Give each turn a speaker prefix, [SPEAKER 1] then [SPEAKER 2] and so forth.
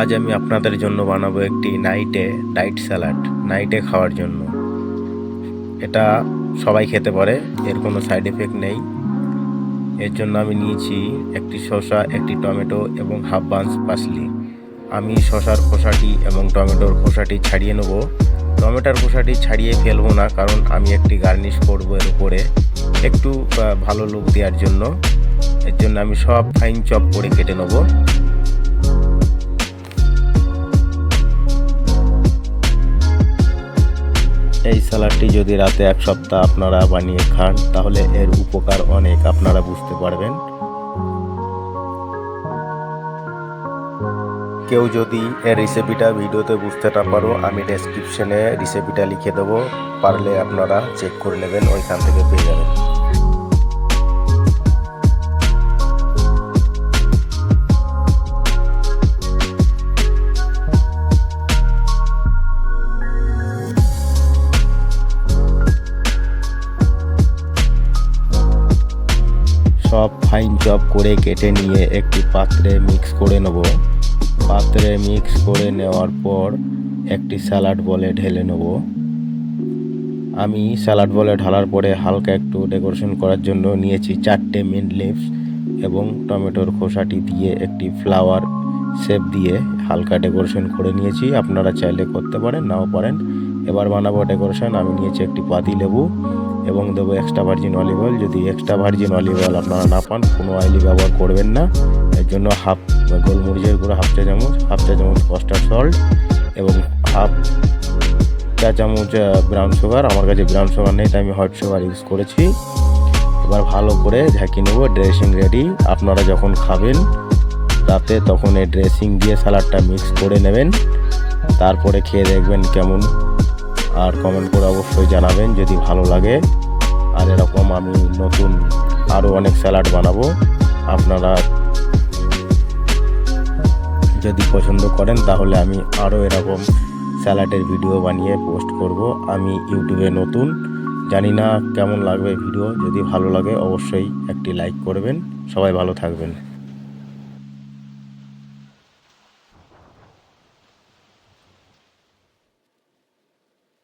[SPEAKER 1] আজ আমি আপনাদের জন্য বানাবো একটি নাইটে ডাইট স্যালাড, নাইটে খাওয়ার জন্য। এটা সবাই খেতে পারে, এর কোনো সাইড এফেক্ট নেই। এর জন্য আমি নিয়েছি একটি শসা, একটি টমেটো এবং হাফ বান্স পাসলি আমি শসার খোসাটি এবং টমেটোর খোসাটি ছাড়িয়ে নেব। টমেটোর খোসাটি ছাড়িয়ে ফেলব না, কারণ আমি একটি গার্নিশ করব এর উপরে একটু ভালো লুক দেওয়ার জন্য। এর জন্য আমি সব ফাইন চপ করে কেটে নেব। এই স্যালাডটি যদি রাতে এক সপ্তাহ আপনারা বানিয়ে খান, তাহলে এর উপকার অনেক, আপনারা বুঝতে পারবেন। কেউ যদি এর রেসিপিটা ভিডিওতে বুঝতে না পারো, আমি ডেসক্রিপশনে রেসিপিটা লিখে দেবো, পারলে আপনারা চেক করে নেবেন, ওইখান থেকে পেয়ে যাবেন। সব ফাইন চপ করে কেটে নিয়ে একটি পাত্রে মিক্স করে নেব। পাত্রে মিক্স করে নেওয়ার পর একটি স্যালাড বলে ঢেলে নেব। আমি স্যালাড বলে ঢালার পরে হালকা একটু ডেকোরেশন করার জন্য নিয়েছি চারটে মিন্ট লিভস এবং টমেটোর খোসাটি দিয়ে একটি ফ্লাওয়ার শেপ দিয়ে হালকা ডেকোরেশন করে নিয়েছি। আপনারা চাইলে করতে পারেন, নাও পারেন। এবার বানাবো ডেকোরেশন আমি নিয়েছি একটি পাতি লেবু। এবং দেবো এক্সট্রা ভার্জিন অলিভ অয়েল যদি এক্সট্রা ভার্জিন অলিভ অয়েল আপনারা না পান, কোনো অয়েলই ব্যবহার করবেন না। এর জন্য হাফ গোলমরিচের গুঁড়ো হাফ চা চামচ হাফ চা চামচ কস্টার্ড সল্ট এবং হাফ চা চামচ ব্রাউন সুগার আমার কাছে ব্রাউন সুগার নেই, তাই আমি হোয়াইট সুগার ইউজ করেছি। এবার ভালো করে ঝাঁকি নেব ড্রেসিং রেডি আপনারা যখন খাবেন রাতে, তখন এই ড্রেসিং দিয়ে স্যালাডটা মিক্স করে নেবেন। তারপরে খেয়ে দেখবেন কেমন আর কমেন্ট করে অবশ্যই জানাবেন যদি ভালো লাগে। আর এরকম আমি নতুন আরও অনেক স্যালাড বানাবো। আপনারা যদি পছন্দ করেন তাহলে আমি আরও এরকম স্যালাডের ভিডিও বানিয়ে পোস্ট করব। আমি ইউটিউবে নতুন, জানি না কেমন লাগবে ভিডিও যদি ভালো লাগে অবশ্যই একটি লাইক করবেন। সবাই ভালো থাকবেন।